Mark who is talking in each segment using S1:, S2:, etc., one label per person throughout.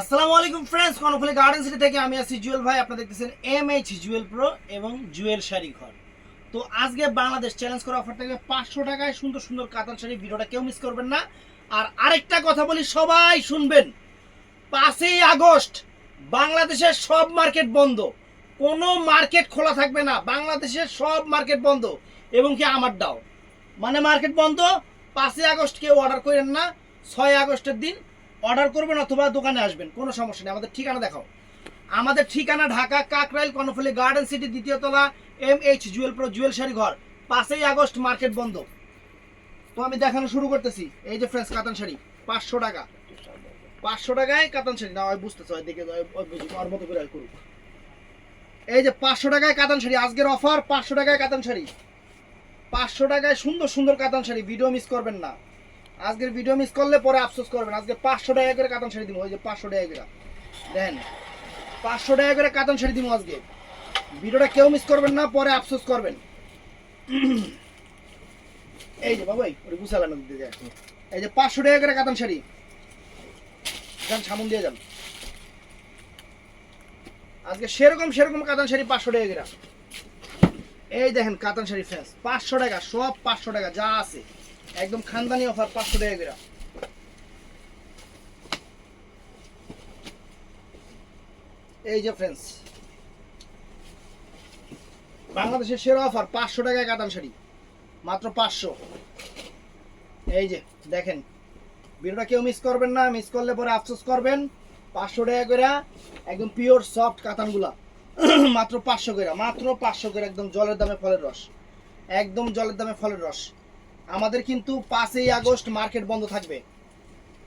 S1: আসসালামু আলাইকুম ফ্রেন্ডস থেকে আমি ভাই। দেখতেছেন জুয়েল প্রো এবং জুয়েল শাড়ি ঘর। তো আজকে বাংলাদেশ চ্যালেঞ্জ অফার পাঁচশো টাকায় সুন্দর সুন্দর শাড়ি, ভিডিওটা কেউ মিস করবেন না। আর আরেকটা কথা বলি, সবাই শুনবেন। পাঁচই আগস্ট, বাংলাদেশের সব মার্কেট বন্ধ। কোনো মার্কেট খোলা থাকবে না, বাংলাদেশের সব মার্কেট বন্ধ, এবং কি আমারটাও। মানে মার্কেট বন্ধ, পাঁচই আগস্ট কেউ অর্ডার করেন না, ছয় আগস্টের দিন অর্ডার করবেন অথবা দোকানে আসবেন, কোনো সমস্যা নেই। আমাদের ঠিকানা দেখাও। আমাদের ঠিকানা ঢাকা কাকরাইল কর্ণফুলি গার্ডেন সিটি দ্বিতীয় তলা M H Jewel pro Jewel sari ঘর, পাঁচই আগস্ট মার্কেট বন্ধ। তো আমি দেখানো শুরু করতেছি। এই যে ফ্রেন্স কাতান শাড়ি, পাঁচশো টাকা। পাঁচশো টাকায় কাতান শাড়ি। না, ওই বুঝতেছে, ওই দেখে ওর মতো করে করুক। এই যে পাঁচশো টাকায় কাতান শাড়ি, আজকের অফার পাঁচশো টাকায় কাতান শাড়ি। পাঁচশো টাকায় সুন্দর সুন্দর কাতান শাড়ি। ভিডিও মিস করবেন না। আজকের ভিডিও মিস করলে পরে আফসোস করবেন। আজকে পাঁচশো টাকা করে কাতান শাড়ি দিব ওই যে পাঁচশো টাকা করে। দেন, পাঁচশো টাকা করে কাতান শাড়ি দিব আজকে। ভিডিওটা কেউ মিস করবেন না, পরে আফসোস করবেন। এই যে বাবাই, ওটা গুছালানো দিতে এই যে পাঁচশো টাকা করে কাতান শাড়ি যান সামন দিয়ে যান। আজকে সেরকম সেরকম কাতান শাড়ি পাঁচশো টাকা করে। এই দেখেন, কাতান শাড়ি ফ্রেন্স পাঁচশো টাকা, সব পাঁচশো টাকা, যা আছে। একদম খানদানি অফার পাঁচশো টাকা করে। এই যে ফ্রেন্ডস বাংলাদেশের সেরা অফার পাঁচশো টাকায় কাতান শাড়ি, মাত্র পাঁচশো। এই যে, দেখেন, ভিডিওটা কেউ মিস করবেন না মিস করলে পরে আফসোস করবেন। পাঁচশো টাকা করে একদম পিওর সফট কাতানগুলা মাত্র পাঁচশো করে, মাত্র পাঁচশো করে, একদম জলের দামে ফলের রস। একদম জলের দামে ফলের রস। আমাদের কিন্তু পাঁচই আগস্ট মার্কেট বন্ধ থাকবে।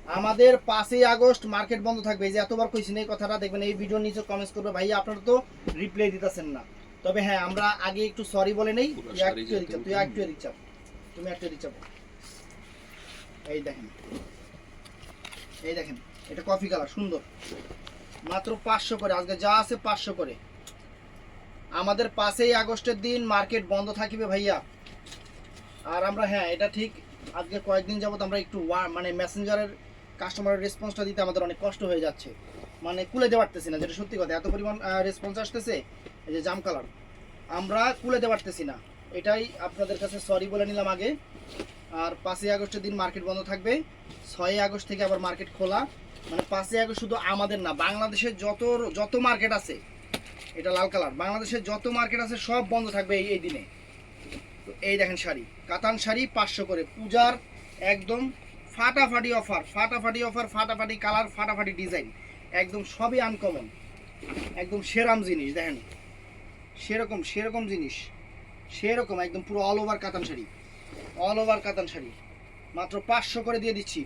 S1: আমাদের পাঁচই আগস্ট মার্কেট বন্ধ থাকবে। এই যে এতবার কইছেন এই কথাটা দেখবেন এই ভিডিও নিচে কমেন্টস করবে ভাই আপনারা তো রিপ্লাই দিতেছেন না। তবে হ্যাঁ আমরা আগে একটু সরি বলে নেই। তুই একটু এদিক তুই
S2: তুমি-
S1: একটু এদিক চাপ। তুমি একটু এদিক চাপো। এই দেখেন। এই দেখেন এটা কফি কালার সুন্দর। মাত্র পাঁচশো করে আজকে যা আছে পাঁচশো করে। আমাদের পাঁচই আগস্টের দিন মার্কেট বন্ধ থাকিবে ভাইয়া। আর আমরা হ্যাঁ এটা ঠিক। আজকে কয়েকদিন যাবত আমরা একটু মানে মেসেঞ্জারের কাস্টমারের রেসপন্সটা দিতে আমাদের অনেক কষ্ট হয়ে যাচ্ছে। মানে কুলে দিতে পারতেছি না, যেটা সত্যি কথা, এত পরিমাণ রেসপন্স আসতেছে, এই যে জাম কালার আমরা কুলে দিতে পারতেছি না। এটাই আপনাদের কাছে সরি বলে নিলাম আগে। আর পাঁচই আগস্টের দিন মার্কেট বন্ধ থাকবে। ছয়ই আগস্ট থেকে আবার মার্কেট খোলা। মানে পাঁচই আগস্ট শুধু আমাদের না, বাংলাদেশের যত যত মার্কেট আছে, এটা লাল কালার বাংলাদেশের যত মার্কেট আছে সব বন্ধ থাকবে এই দিনে। তো এই দেখেন শাড়ি। কাতান শাড়ি পাঁচশো করে। পূজার একদম ফাটাফাটি অফার ফাটাফাটি অফার ফাটাফাটি কালার ফাটাফাটি ডিজাইন একদম সবই আনকমন একদম সেরাম জিনিস, দেখেন। সেরকম সেরকম জিনিস। সেরকম, একদম পুরো অল ওভার কাতান শাড়ি। অল ওভার কাতান শাড়ি। মাত্র পাঁচশো করে দিয়ে দিচ্ছি।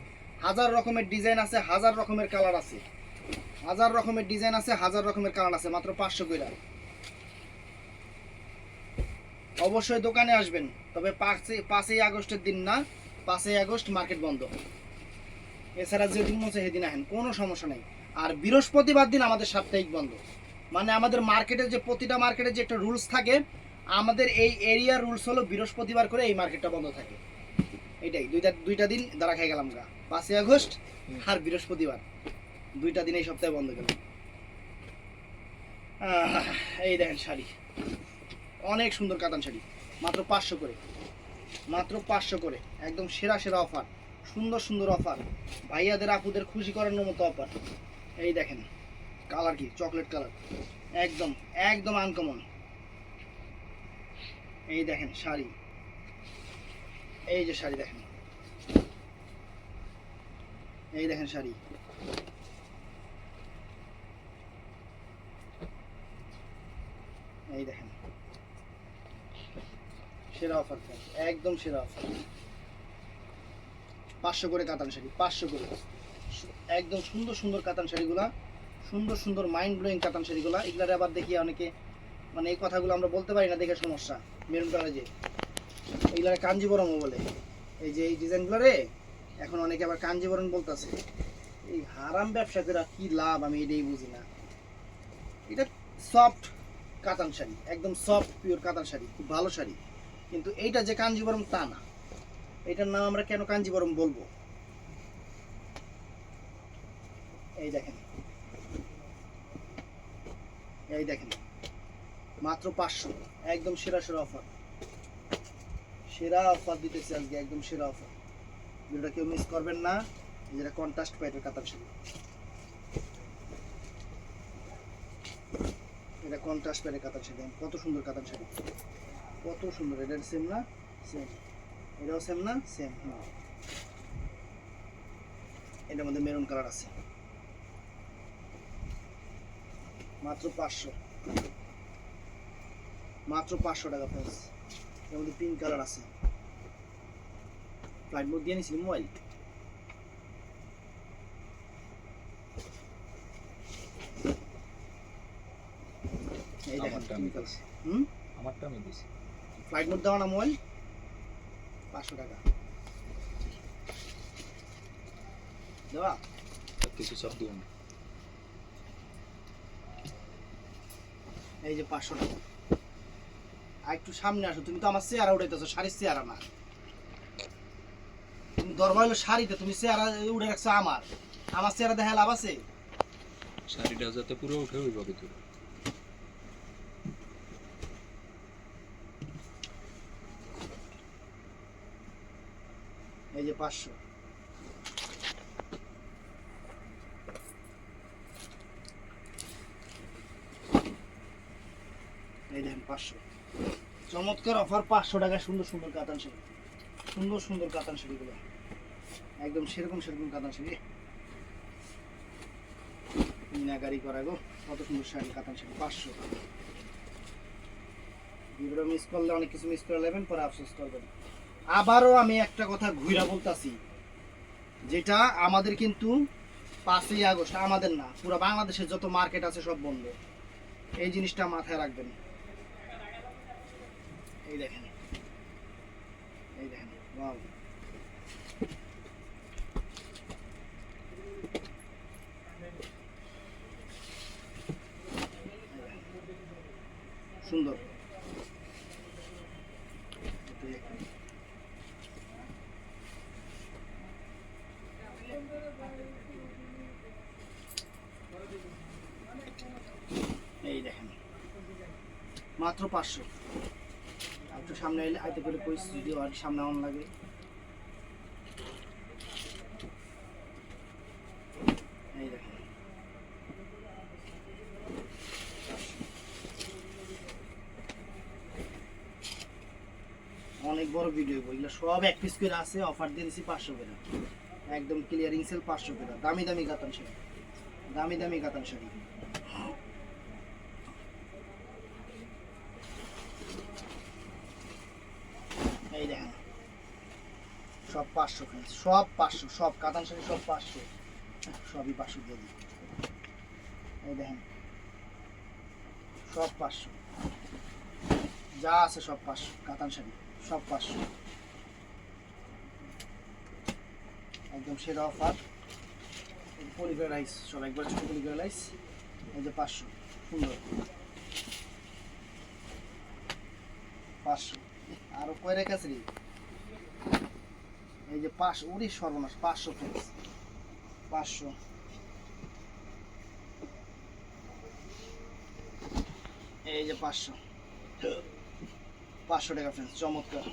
S1: হাজার রকমের ডিজাইন আছে, হাজার রকমের কালার আছে। হাজার রকমের ডিজাইন আছে, হাজার রকমের কালার আছে, মাত্র পাঁচশো করে অবশ্যই দোকানে আসবেন। তবে পাঁচই পাঁচই আগস্টের দিন না পাঁচই আগস্ট মার্কেট বন্ধ। এছাড়া যেদিন মনে সেদিন আসেন কোনো সমস্যা নেই। আর বৃহস্পতিবার দিন আমাদের সাপ্তাহিক বন্ধ। মানে আমাদের মার্কেটের যে প্রতিটা মার্কেটের যে একটা রুলস থাকে আমাদের এই এরিয়ার রুলস হলো বৃহস্পতিবার করে এই মার্কেটটা বন্ধ থাকে। এটাই দুইটা দুইটা দিন দাঁড়া খাই গেলাম গা। পাঁচই আগস্ট আর বৃহস্পতিবার। দুইটা দিন এই সপ্তাহে বন্ধ গেল। আহ, এই দেখেন শাড়ি। অনেক সুন্দর কাতান শাড়ি। মাত্র পাঁচশো করে। মাত্র পাঁচশো করে। একদম সেরা সেরা অফার। সুন্দর সুন্দর অফার। ভাইয়াদের, আপুদের খুশি করানোর মতো অফার। এই দেখেন, কালার কি? Chocolate colour. একদম একদম আনকমন এই দেখেন শাড়ি। এই যে শাড়ি দেখেন। এই দেখেন শাড়ি। এই দেখেন। সেরা অফার একদম সেরা অফার পাঁচশো করে কাতান শাড়ি, পাঁচশো করে। একদম সুন্দর সুন্দর কাতান শাড়িগুলা, সুন্দর সুন্দর মাইন্ড ব্লোয়িং কাতান শাড়িগুলা। এগুলারে আবার দেখি অনেকে মানে এই কথাগুলো আমরা বলতে পারি না, দেখে সমস্যা। মেরুন যে, এগুলারে কাঞ্জিবরমও বলে। এই যে এই ডিজাইনগুলারে, এখন অনেকে আবার কাঞ্জিবরম বলতেছে। এই হারাম ব্যবসা করে কি লাভ, আমি এটাই বুঝি না। এটা সফট কাতান শাড়ি, একদম সফট পিওর কাতান শাড়ি, খুব ভালো শাড়ি। কিন্তু এইটা যে কাঞ্জিবরম, তা না। এটার নাম আমরা কেন কাঞ্জিবরম বলব? এই দেখেন। এই দেখেন। মাত্র পাঁচশো। একদম সেরা সেরা অফার। সেরা অফার দিতেছি আজকে, একদম সেরা অফার। যেটা কেউ মিস করবেন না। যেটা কন্ট্রাস্ট পাইটের কাতার শাড়ি এটা কন্ট্রাস্ট পাইটের কাতার শাড়ি কত সুন্দর কাতার শাড়ি কত সুন্দর এটা সেম না? সেম এটাও সেম না? সেম এটার মধ্যে মেরুন কালার আছে। মাত্র পাঁচশো। মাত্র পাঁচশো টাকা প্রাইস এর মধ্যে পিঙ্ক কালার আছে। ফ্লাইট মোড দিয়ে নিয়েছিলি মোবাইল এই দেখেন color।
S2: দিছি।
S1: হুম?
S2: আমারটা আমি দিছি
S1: ফ্লাইট মোড দেওয়া না মোবাইল পাঁচশো টাকা। দেওয়া?
S2: কিছু সব দিও না।
S1: এই যে পাঁচশো টাকা। আর একটু সামনে আসো তুমি তো আমার চেয়ারা উঠাইতেছো শাড়ির চেয়ারা না। তুমি দরবার হলো শাড়িতে তুমি চেয়ারা উঠে রাখছো আমার। আমার চেয়ারা দেখা লাভ আছে?
S2: শাড়িটা যাতে পুরো উঠে ওই ভিতরে
S1: এই যে পাঁচশো। এই দেখেন পাঁচশো। চমৎকার অফার পাঁচশো সুন্দর সুন্দর কাতান শাড়ি। সুন্দর সুন্দর কাতান শাড়িগুলো। একদম সেরকম সেরকম কাতান শাড়ি। মিনাকারি করা গো, কত সুন্দর শাড়ি, কাতান শাড়ি, পাঁচশো। ভিডিও মিস করলে অনেক কিছু মিস করে নেবেন, পরে আফসোস করবেন। আবারও আমি একটা কথা ঘুরা বলতাছি, যেটা আমাদের কিন্তু পাঁচই আগস্ট, আমাদের না, পুরো বাংলাদেশের যত মার্কেট আছে সব বন্ধ। এই জিনিসটা মাথায় রাখবেন। এই দেখেন। এই দেখেন। সুন্দর এই দেখেন মাত্র পাঁচশো। একটু সামনে এলে আইতে করে কই যদি আর সামনে অন লাগে। অনেক বড় ভিডিও এগুলো। সব এক পিস করে আছে অফার দিয়ে দিছি পাঁচশো করে। একদম ক্লিয়ারিং সেল পাঁচশো করে। দামি দামি কাতান শাড়ি। দামি দামি কাতান শাড়ি। এই দেখেন। সব পাঁচশো সব পাঁচশো, সব কাতান শাড়ি সব পাঁচশো। সবই পাঁচশো দিয়ে দিই। এই দেখেন। সব পাঁচশো। যা আছে সব পাঁচশো, কাতান শাড়ি, সব পাঁচশো। একদম সেরা অফার। পলিগ্রা রাইস সব একবার ছোটো পলিগ্রা রাইস। এই যে পাঁচশো, সুন্দর। পাঁচশো। আরও কয় রেখেছে রে। এই যে পাঁচশো উড়ি সর্বনাশ, পাঁচশো ফ্রেন্ডস পাঁচশো। এই যে পাঁচশো। পাঁচশো টাকা ফ্রেন্ডস চমৎকার।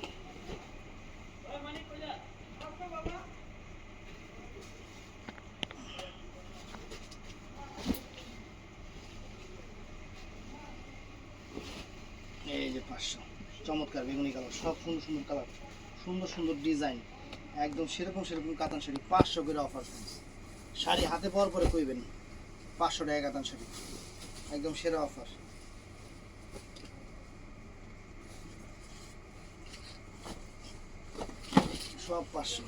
S1: এই যে পাঁচশো। চমৎকার বেগুনি কালার, সব সুন্দর সুন্দর কালার, সুন্দর সুন্দর ডিজাইন, একদম সেরকম সেরকম কাতান শাড়ি, পাঁচশো করে অফার শাড়ি হাতে পাওয়ার পরে কইবেন, পাঁচশো টাকা কাতান শাড়ি, একদম সেরা অফার সব পাঁচশো,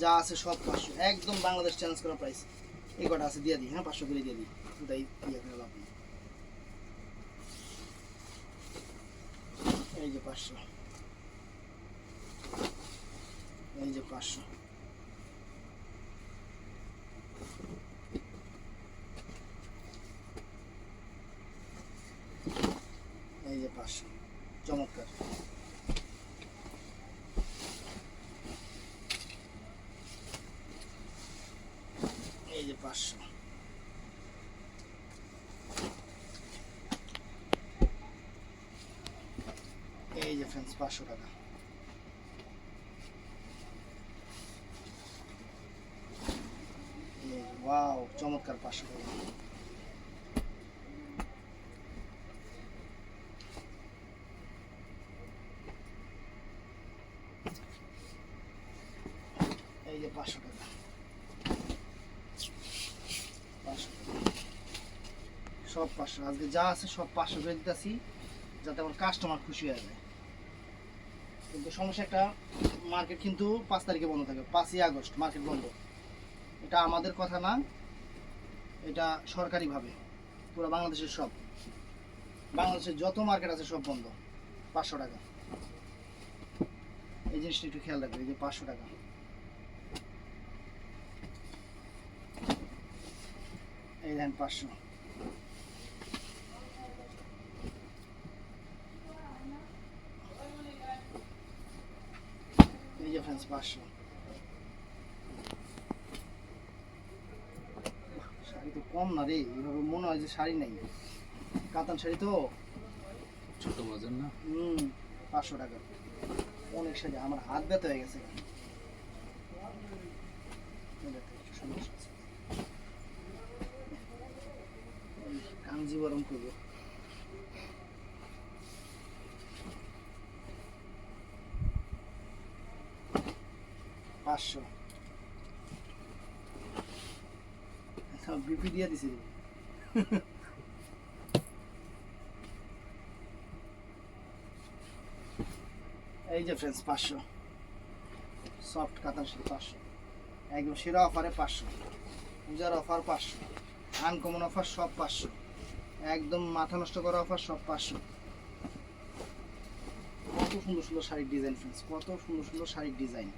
S1: যা আছে সব পাঁচশো, একদম বাংলাদেশ চ্যালেঞ্জ করা প্রাইস এই কটা আছে, দিয়ে দিই হ্যাঁ পাঁচশো করে দিয়ে দিই ইয়ে করে লাভ নেই। এই যে পাঁচশো। এই যে পাঁচশো। এই যে পাঁচশো। চমৎকার। পাঁচশো। ফ্রেন্ডস পাঁচশো টাকা ওয়াও চমৎকার পাঁচশো টাকা এই যে পাঁচশো সব পাঁচশো আজকে যা আছে সব পাঁচশো করে যাতে আমার কাস্টমার খুশি হয়ে যায় কিন্তু সমস্যা একটা মার্কেট কিন্তু পাঁচ তারিখে বন্ধ থাকে, পাঁচই আগস্ট মার্কেট বন্ধ। এটা আমাদের কথা না, এটা সরকারিভাবে, পুরো বাংলাদেশের সব। বাংলাদেশের যত মার্কেট আছে সব বন্ধ, পাঁচশো টাকা। এই জিনিসটা একটু খেয়াল রাখবে এই যে পাঁচশো টাকা। এই দেখেন পাঁচশো। ফ্রেন্ডস পাঁচশো শাড়ি তো কম না রে এইভাবে মনে হয় যে শাড়ি নেই। কাতান শাড়ি তো?
S2: ছোট বাজার না?
S1: হুম পাঁচশো টাকা। অনেক শাড়ি আমার হাত ব্যথা হয়ে গেছে। এই দেখো, একটু সমস্যা আছে। এই কাঞ্জি গরম করব। পাঁচশো। বিপি দিয়ে দিছি। এই যে ফ্রেন্ডস পাঁচশো। সফট কাতান শাড়ি পাঁচশো। একদম সেরা অফারে পাঁচশো। পূজার অফার পাঁচশো। আনকমন অফার সব পাঁচশো। একদম মাথা নষ্ট করা অফার সব পাঁচশো। কত সুন্দর সুন্দর শাড়ির ডিজাইন ফ্রেন্ডস কত সুন্দর সুন্দর শাড়ির ডিজাইন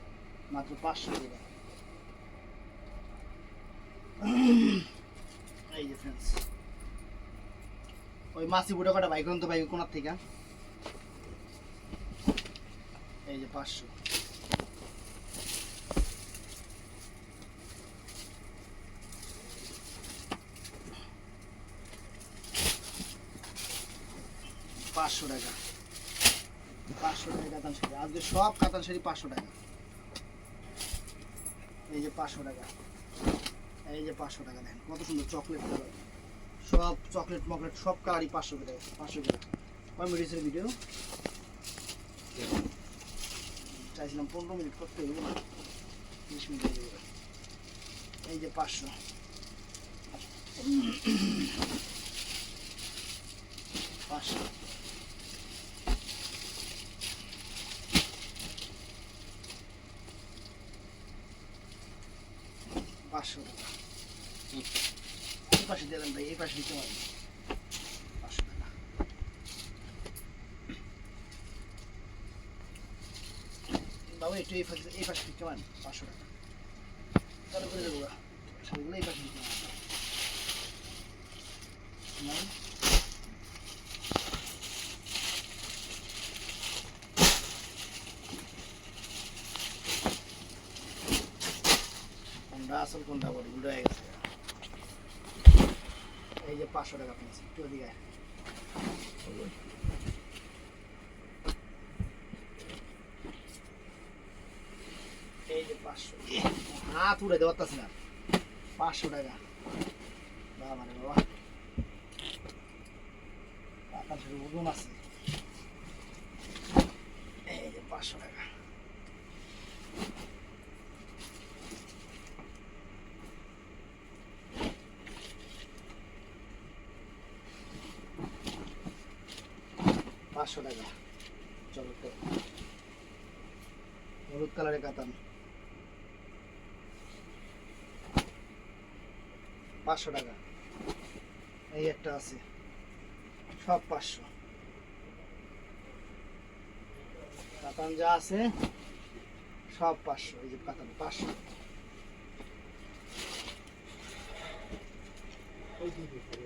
S1: মাত্র পাঁচশো টাকা। এই যে ফ্রেন্ডস ওই মাসি বুড়ো কটা বাইক তো বাইক কোনার থেকে? এই যে পাঁচশো। পাঁচশো টাকা। পাঁচশো টাকা কাতান শাড়ি আজকে সব কাতান শাড়ি পাঁচশো টাকা। এই যে পাঁচশো টাকা। এই যে পাঁচশো টাকা দেন, কত সুন্দর চকলেট কালার সব চকলেট মকলেট সব কালারই পাঁচশো করে পাঁচশো করে। কয় মিনিটের ভিডিও চাইছিলাম পনেরো মিনিট করতে হবে না বিশ মিনিট হয়ে এই যে পাঁচশো। পাঁচশো। পাঁচশো এই পাশে দিয়ে ভাই, এই পাশে দিতে পারবেন পাঁচশো টাকা বাবু, একটু এই পাশে এই পাশে দিতে পারেন, পাঁচশো টাকা। তাহলে করে দেবো গা। এই পাশে দিতে পারেন। কোনটা, আসল কোনটা বলি? উল্টো হয়ে গেছে। এই যে পাঁচশো টাকা পেয়েছি, একটু ওদিকে এই যে পাঁচশো। হাত উড়ে দেওয়ার তাছে না। পাঁচশো টাকা। বাবা রে বাবা। সাথে ওজন আছে। এই যে পাঁচশো টাকা। পাঁচশো টাকা। তো। হলুদ কালারের কাতান। পাঁচশো টাকা। এই একটা আছে। সব পাঁচশো। কাতান যা আছে, সব পাঁচশো। এই যে কাতান, পাঁচশো। এই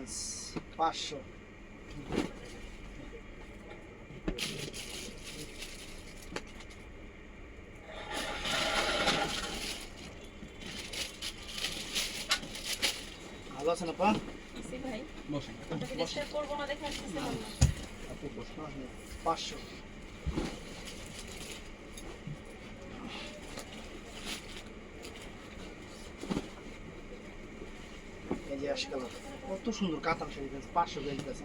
S1: যে ফ্রেন্ডস পাঁচশো ভালো আছেন আপা
S3: আছে ভাই
S2: বসেন
S3: আপনাকে ডিস্টার্ব করব না দেখে আসতেছিলাম না
S2: আপু বসেন
S1: পাঁচশো এই যে আশি কালার কত সুন্দর কাতান শাড়ি পেয়েছে পাঁচশো বেরিয়ে গেছে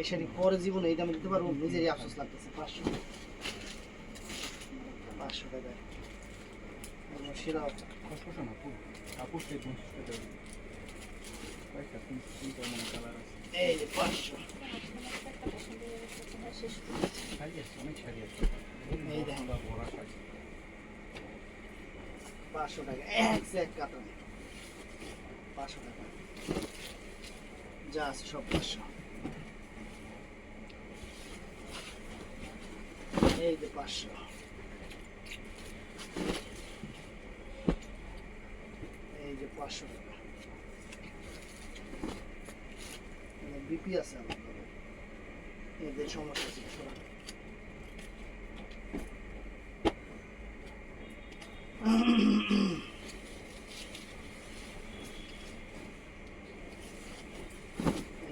S1: এই শাড়ি পরে জীবনে এই দামে দিতে পারব, নিজেরই আফসোস লাগতেছে, পাঁচশো পাঁচশো একদম সেরা
S2: টাকা
S1: পাঁচশো।
S2: শাড়ি
S1: টাকা, এক কাতান পাঁচশো টাকা। যা আছে সব পাঁচশো এই যে পাঁচশো এই যে পাঁচশো টাকা বিপি আছে আমার ঘরে। এদের সমস্যা ছিল সবাই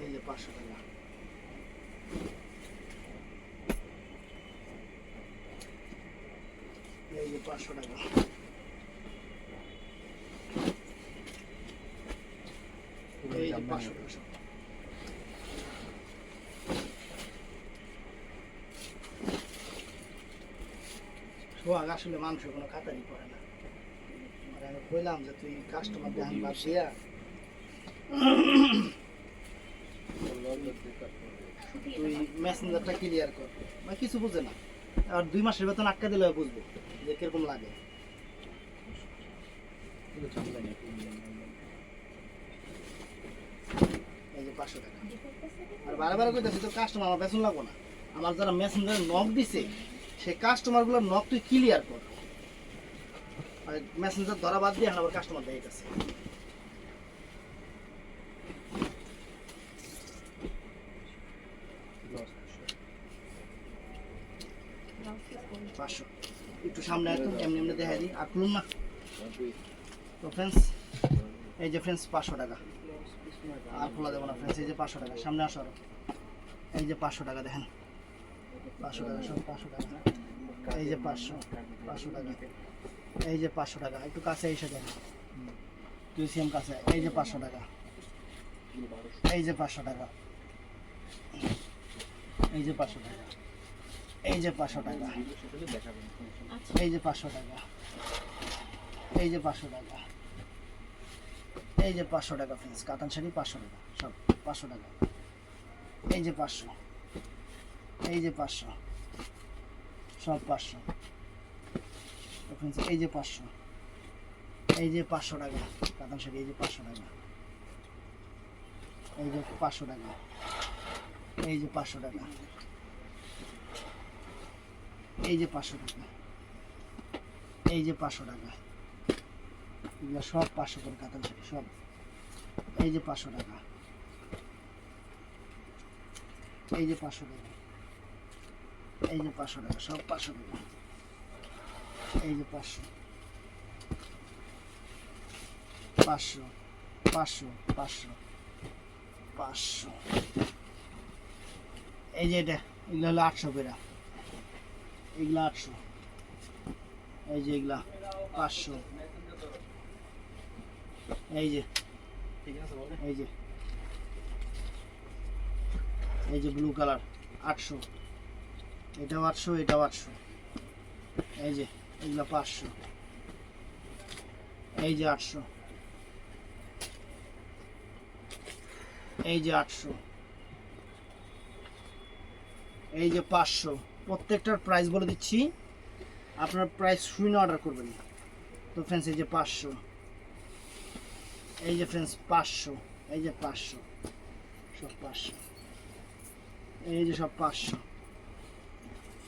S1: এই যে পাঁচশো টাকা এই যে পাঁচশো টাকা
S2: পুরো
S1: এই যে
S2: জামদানি
S1: পাঁচশো
S2: আছে।
S1: টাকা সব। সোহাগ আসলে মানুষ কোনো খাতারই করে না। আর আমি কইলাম যে, তুই কাস্টমার বাদ দিয়া? তুই মেসেঞ্জারটা ক্লিয়ার কর। বা কিছু বুঝে না। আর দুই মাসের বেতন আটকা দিলে বুঝব যে কীরকম লাগে। এই যে পাঁচশো টাকা। আর বারে বারে কইতেছি, তোর কাস্টমার আমার বেতন লাগবো না। আমার যারা মেসেঞ্জারে নক দিছে সেই কাস্টমারগুলোর নক তুই ক্লিয়ার কর। আর মেসেঞ্জার ধরা বাদ দিয়ে আবার কাস্টমার দেয় গেছে। পাঁচশো। একটু সামনে একটু এমনি এমনি দেখা দিই। আর খুলুন না। তো ফ্রেন্ডস এই যে ফ্রেন্ডস পাঁচশো টাকা। আর খোলা দেবো না ফ্রেন্ডস এই যে পাঁচশো টাকা। সামনে আসো আরও। এই যে পাঁচশো টাকা, দেখেন। পাঁচশো টাকা সব পাঁচশো টাকা এই যে পাঁচশো পাঁচশো টাকা এই যে পাঁচশো টাকা একটু কাছে এসে দেখেন তুই সিএম কাছে এই যে পাঁচশো টাকা এই যে পাঁচশো টাকা এই যে পাঁচশো টাকা এই যে পাঁচশো টাকা
S3: আচ্ছা
S1: এই যে পাঁচশো টাকা এই যে পাঁচশো টাকা এই যে পাঁচশো টাকা ফ্রেন্ডস কাতান শাড়ি পাঁচশো টাকা সব পাঁচশো টাকা এই যে পাঁচশো এই যে পাঁচশো সব পাঁচশো এই যে পাঁচশো এই যে পাঁচশো টাকা কাতান শাড়ি এই যে পাঁচশো টাকা এই যে পাঁচশো টাকা এই যে পাঁচশো টাকা এই যে পাঁচশো টাকা এই যে পাঁচশো টাকা এগুলো সব পাঁচশো করে কাতান শাড়ি সব এই যে পাঁচশো টাকা এই যে পাঁচশো টাকা এই যে পাঁচশো টাকা, সব পাঁচশো টাকা। এই যে পাঁচশো। পাঁচশো পাঁচশো পাঁচশো পাঁচশো। এই যে এটা, এগুলো হলো আটশো করে। এগুলো আটশো। এই যে এগুলা, পাঁচশো। এই যে এই যে। এই যে ব্লু কালার আটশো। এটাও আটশো এটাও আটশো। এই যে, এগুলো পাঁচশো। এই যে আটশো। এই যে আটশো। এই যে পাঁচশো। প্রত্যেকটার প্রাইস বলে দিচ্ছি। আপনার প্রাইস শুনে অর্ডার করবেন। তো ফ্রেন্ডস এই যে পাঁচশো। এই যে ফ্রেন্ডস পাঁচশো। এই যে পাঁচশো। সব পাঁচশো। এই যে সব পাঁচশো।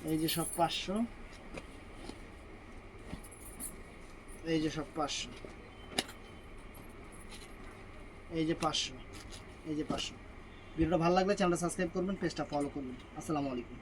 S1: এই যে সব পাঁচশো। এই যে সব পাঁচশো। এই যে পাঁচশো। এই যে পাঁচশো। ভিডিওটা ভালো লাগলে চ্যানেলটা সাবস্ক্রাইব করবেন, পেজটা ফলো করবেন। আসসালামু আলাইকুম।